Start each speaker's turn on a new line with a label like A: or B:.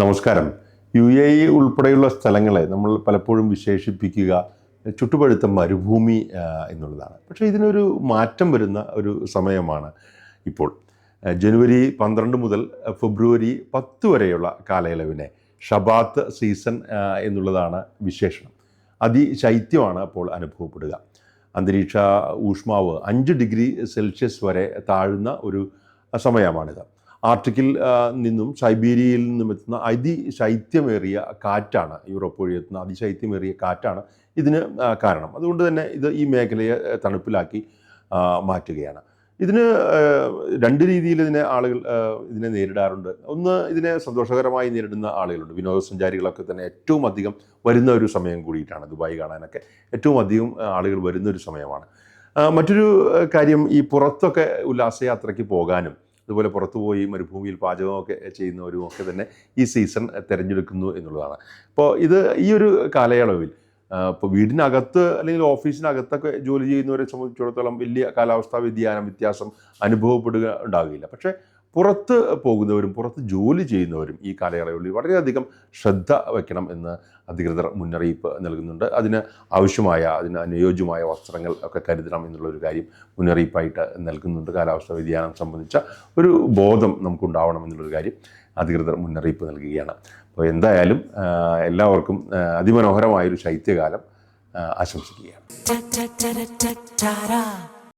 A: നമസ്കാരം. U A E ഉൾപ്പെടെയുള്ള സ്ഥലങ്ങളെ നമ്മൾ പലപ്പോഴും വിശേഷിപ്പിക്കുക ചുട്ടുപഴുത്ത മരുഭൂമി എന്നുള്ളതാണ്. പക്ഷേ ഇതിനൊരു മാറ്റം വരുന്ന ഒരു സമയമാണ് ഇപ്പോൾ. ജനുവരി പന്ത്രണ്ട് മുതൽ ഫെബ്രുവരി പത്ത് വരെയുള്ള കാലയളവിനെ ഷബാത്ത് സീസൺ എന്നുള്ളതാണ് വിശേഷണം. അതിശൈത്യമാണ് അപ്പോൾ അനുഭവപ്പെടുക. അന്തരീക്ഷ ഊഷ്മാവ് അഞ്ച് ഡിഗ്രി സെൽഷ്യസ് വരെ താഴുന്ന ഒരു സമയമാണിത്. ആർട്ടിക്കിൽ നിന്നും സൈബീരിയയിൽ നിന്നും എത്തുന്ന അതിശൈത്യമേറിയ കാറ്റാണ് യൂറോപ്പ് വഴി എത്തുന്ന അതിശൈത്യമേറിയ കാറ്റാണ് ഇതിന് കാരണം. അതുകൊണ്ട് തന്നെ ഇത് ഈ മേഖലയെ തണുപ്പിലാക്കി മാറ്റുകയാണ്. ഇതിന് രണ്ട് രീതിയിൽ ഇതിനെ ആളുകൾ ഇതിനെ നേരിടാറുണ്ട്. ഒന്ന് ഇതിനെ സന്തോഷകരമായി നേരിടുന്ന ആളുകളുണ്ട്. വിനോദസഞ്ചാരികളൊക്കെ തന്നെ ഏറ്റവും അധികം വരുന്ന ഒരു സമയം കൂടിയിട്ടാണ് ദുബായ് കാണാനൊക്കെ ഏറ്റവും അധികം ആളുകൾ വരുന്ന ഒരു സമയമാണ്. മറ്റൊരു കാര്യം ഈ പുറത്തൊക്കെ ഉല്ലാസയാത്രയ്ക്ക് പോകാനും അതുപോലെ പുറത്തുപോയി മരുഭൂമിയിൽ പാചകമൊക്കെ ചെയ്യുന്നവരും ഒക്കെ തന്നെ ഈ സീസൺ തിരഞ്ഞെടുക്കുന്നു എന്നുള്ളതാണ്. അപ്പോൾ ഇത് ഈ ഒരു കാലയളവിൽ ഇപ്പോൾ വീടിനകത്ത് അല്ലെങ്കിൽ ഓഫീസിനകത്തൊക്കെ ജോലി ചെയ്യുന്നവരെ സംബന്ധിച്ചിടത്തോളം വലിയ കാലാവസ്ഥാ വ്യതിയാനം വ്യത്യാസം അനുഭവപ്പെടുക ഉണ്ടാകില്ല. പക്ഷേ പുറത്ത് പോകുന്നവരും പുറത്ത് ജോലി ചെയ്യുന്നവരും ഈ കാലയളവിൽ വളരെയധികം ശ്രദ്ധ വയ്ക്കണം എന്ന് അധികൃതർ മുന്നറിയിപ്പ് നൽകുന്നുണ്ട്. അതിന് ആവശ്യമായ അതിന് അനുയോജ്യമായ വസ്ത്രങ്ങൾ ഒക്കെ കരുതണം എന്നുള്ളൊരു കാര്യം മുന്നറിയിപ്പായിട്ട് നൽകുന്നുണ്ട്. കാലാവസ്ഥാ വ്യതിയാനം സംബന്ധിച്ച ഒരു ബോധം നമുക്കുണ്ടാവണം എന്നുള്ളൊരു കാര്യം അധികൃതർ മുന്നറിയിപ്പ് നൽകുകയാണ്. അപ്പോൾ എന്തായാലും എല്ലാവർക്കും അതിമനോഹരമായൊരു ശൈത്യകാലം ആശംസിക്കുകയാണ്.